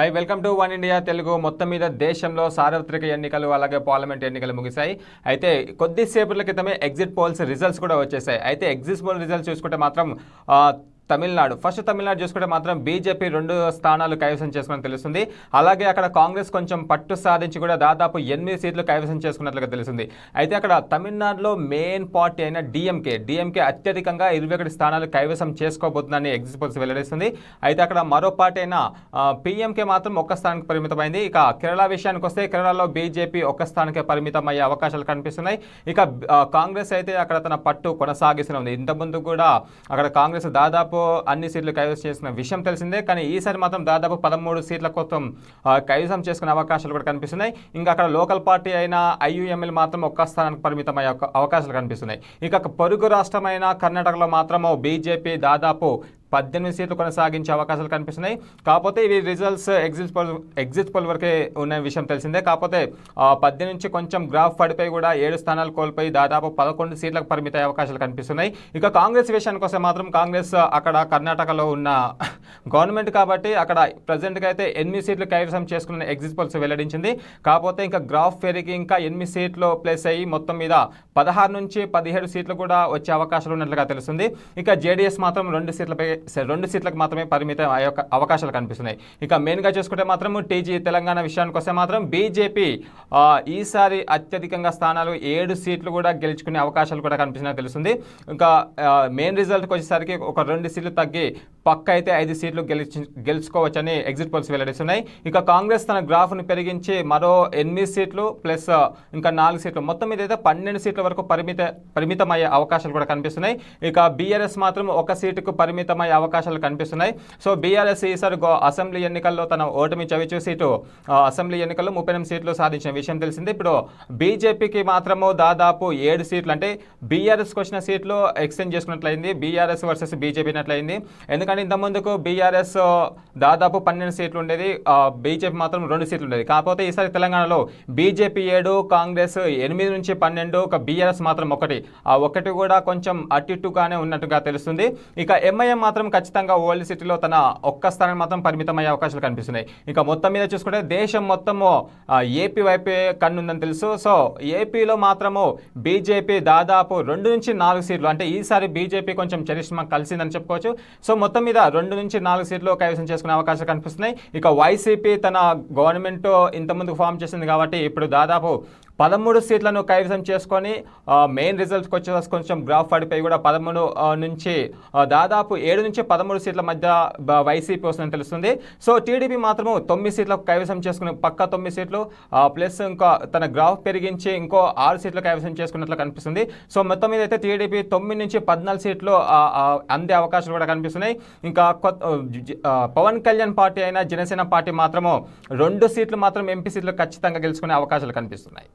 Hi welcome to one India Telugu మొత్తం మీద దేశంలో సార్వత్రిక ఎన్నికలు అలాగే పార్లమెంట్ ఎన్నికలు ముగిశాయి. అయితే కొద్దిసేపట్ల క్రితమే ఎగ్జిట్ పోల్స్ రిజల్ట్స్ కూడా వచ్చేసాయి అయితే ఎగ్జిట్ పోల్ రిజల్ట్స్ చూసుకుంటే మాత్రం తమిళనాడు. ఫస్ట్ తమిళనాడు చూసుకుంటే మాత్రం బీజేపీ రెండు స్థానాలు కైవసం చేసుకుని తెలుస్తుంది. అలాగే అక్కడ కాంగ్రెస్ కొంచెం పట్టు సాధించి కూడా దాదాపు ఎనిమిది సీట్లు కైవసం చేసుకున్నట్లుగా తెలుస్తుంది. అయితే అక్కడ తమిళనాడులో మెయిన్ పార్టీ అయిన డిఎంకే డిఎంకే అత్యధికంగా ఇరవై ఒకటి స్థానాలు కైవసం చేసుకోబోతుందని ఎగ్జిట్ పోల్స్ వెల్లడిస్తుంది. అయితే అక్కడ మరో పార్టీ అయిన పిఎంకే మాత్రం ఒక్క స్థానానికి పరిమితమైంది. ఇక కేరళ విషయానికి వస్తే కేరళలో బీజేపీ ఒక్క స్థానానికి పరిమితం అయ్యే అవకాశాలు కనిపిస్తున్నాయి. ఇక కాంగ్రెస్ అయితే అక్కడ తన పట్టు కొనసాగిస్తుంది ఇంతకుముందు కూడా అక్కడ కాంగ్రెస్ దాదాపు అన్ని సీట్లు కైవసం చేసిన విషయం తెలిసిందే. కానీ ఈసారి మాత్రం దాదాపు పదమూడు సీట్ల కోసం కైవసం చేసుకునే అవకాశాలు కూడా కనిపిస్తున్నాయి. ఇంకా అక్కడ లోకల్ పార్టీ అయిన ఐయుఎంఎల్ మాత్రం ఒక్క స్థానానికి పరిమితమయ్యే అవకాశాలు కనిపిస్తున్నాయి. ఇక పొరుగు రాష్ట్రమైన కర్ణాటకలో మాత్రము బీజేపీ దాదాపు పద్దెనిమిది సీట్లు కొనసాగించే అవకాశాలు కనిపిస్తున్నాయి. కాకపోతే ఇవి results exit poll exit poll వరకే ఉన్న విషయం తెలిసిందే. కాకపోతే పద్దెనిమిది నుంచి కొంచెం గ్రాఫ్ పడిపోయి కూడా ఏడు స్థానాలు కోల్పోయి దాదాపు పదకొండు సీట్లకు పరిమిత అవకాశాలు కనిపిస్తున్నాయి. ఇక కాంగ్రెస్ విషయానికి వస్తే మాత్రం కాంగ్రెస్ అక్కడ కర్ణాటకలో ఉన్న గవర్నమెంట్ కాబట్టి అక్కడ ప్రజెంట్గా అయితే ఎనిమిది సీట్లు కైవసం చేసుకున్న ఎగ్జిట్ పోల్స్ వెల్లడించింది. కాకపోతే ఇంకా గ్రాఫ్ ఫెరీకి ఇంకా ఎనిమిది సీట్లు ప్లేస్ అయ్యి మొత్తం మీద పదహారు నుంచి పదిహేడు సీట్లు కూడా వచ్చే అవకాశాలు ఉన్నట్లుగా తెలుస్తుంది. ఇక జేడీఎస్ మాత్రం రెండు సీట్లపై రెండు సీట్లకు మాత్రమే పరిమితం అయ్యే అవకాశాలు కనిపిస్తున్నాయి. ఇక మెయిన్గా చూసుకుంటే మాత్రం టీజీ తెలంగాణ విషయానికి వస్తే మాత్రం బీజేపీ ఈసారి అత్యధికంగా స్థానాలు ఏడు సీట్లు కూడా గెలుచుకునే అవకాశాలు కూడా కనిపిస్తున్నాయి తెలుస్తుంది. ఇంకా మెయిన్ రిజల్ట్కి వచ్చేసరికి ఒక రెండు సీట్లు తగ్గి పక్క అయితే ఐదు సీట్లు గెలిచి గెలుచుకోవచ్చని ఎగ్జిట్ పోల్స్ వెల్లడిస్తున్నాయి. ఇక కాంగ్రెస్ తన గ్రాఫ్ను పెరిగించి మరో ఎనిమిది సీట్లు ప్లస్ ఇంకా నాలుగు సీట్లు. మొత్తం మీద అయితే పన్నెండు సీట్ల వరకు పరిమిత పరిమితమయ్యే అవకాశాలు కూడా కనిపిస్తున్నాయి. ఇక బీఆర్ఎస్ మాత్రం ఒక సీటుకు పరిమితమయ్యే అవకాశాలు కనిపిస్తున్నాయి. సో బీఆర్ఎస్ ఈసారి గో- అసెంబ్లీ ఎన్నికల్లో తన ఓటమి చవిచూసి ఇటు అసెంబ్లీ ఎన్నికల్లో ముప్పై ఎనిమిది సీట్లు సాధించిన విషయం తెలిసింది. ఇప్పుడు బీజేపీకి మాత్రము దాదాపు ఏడు సీట్లు అంటే బీఆర్ఎస్కి వచ్చిన సీట్లు ఎక్స్చేంజ్ చేసుకున్నట్లయింది. బీఆర్ఎస్ వర్సెస్ బీజేపీ అట్లయింది ఎందుకంటే ఇంతకుముందుకు టీఆర్ఎస్ దాదాపు పన్నెండు సీట్లు ఉండేది. బీజేపీ మాత్రం రెండు సీట్లు ఉండేది. కాకపోతే ఈసారి తెలంగాణలో బీజేపీ ఏడు కాంగ్రెస్ ఎనిమిది నుంచి పన్నెండు ఒక బీఆర్ఎస్ మాత్రం ఒకటి. ఆ ఒకటి కూడా కొంచెం అటు ఇటుగానే ఉన్నట్టుగా తెలుస్తుంది. ఇక ఎంఐఎం మాత్రం ఖచ్చితంగా ఓల్డ్ సిటీలో తన ఒక్క స్థానం మాత్రం పరిమితమయ్యే అవకాశాలు కనిపిస్తున్నాయి. ఇక మొత్తం మీద చూసుకుంటే దేశం మొత్తము ఏపీ వైపే కన్నుందని తెలుసు. సో ఏపీలో మాత్రము బీజేపీ దాదాపు రెండు నుంచి నాలుగు సీట్లు. అంటే ఈసారి బీజేపీ కొంచెం చరిష్మా కలిసిందని చెప్పుకోవచ్చు. సో మొత్తం మీద రెండు నుంచి నాలుగు సీట్లు కైవసం చేసుకునే అవకాశాలు కనిపిస్తున్నాయి. ఇక వైసీపీ తన గవర్నమెంట్ ఇంతకుముందు ఫామ్ చేసింది కాబట్టి ఇప్పుడు దాదాపు పదమూడు సీట్లను కైవసం చేసుకొని మెయిన్ రిజల్ట్స్కి వచ్చేసి కొంచెం గ్రాఫ్ పడిపోయి కూడా పదమూడు నుంచి దాదాపు ఏడు నుంచి పదమూడు సీట్ల మధ్య వైసీపీ వస్తుందని తెలుస్తుంది. సో టీడీపీ మాత్రము తొమ్మిది సీట్లకు కైవసం చేసుకుని పక్క తొమ్మిది సీట్లు ప్లస్ ఇంకా తన గ్రాఫ్ పెరిగించి ఇంకో ఆరు సీట్లు కైవసం చేసుకున్నట్లు కనిపిస్తుంది. సో మొత్తం మీద అయితే టీడీపీ తొమ్మిది నుంచి పద్నాలుగు సీట్లు అందే అవకాశాలు కూడా కనిపిస్తున్నాయి. ఇంకా కొత్త జ- పవన్ కళ్యాణ్ పార్టీ అయిన జనసేన పార్టీ మాత్రము రెండు సీట్లు మాత్రం ఎంపీ సీట్లు ఖచ్చితంగా గెలుచుకునే అవకాశాలు కనిపిస్తున్నాయి.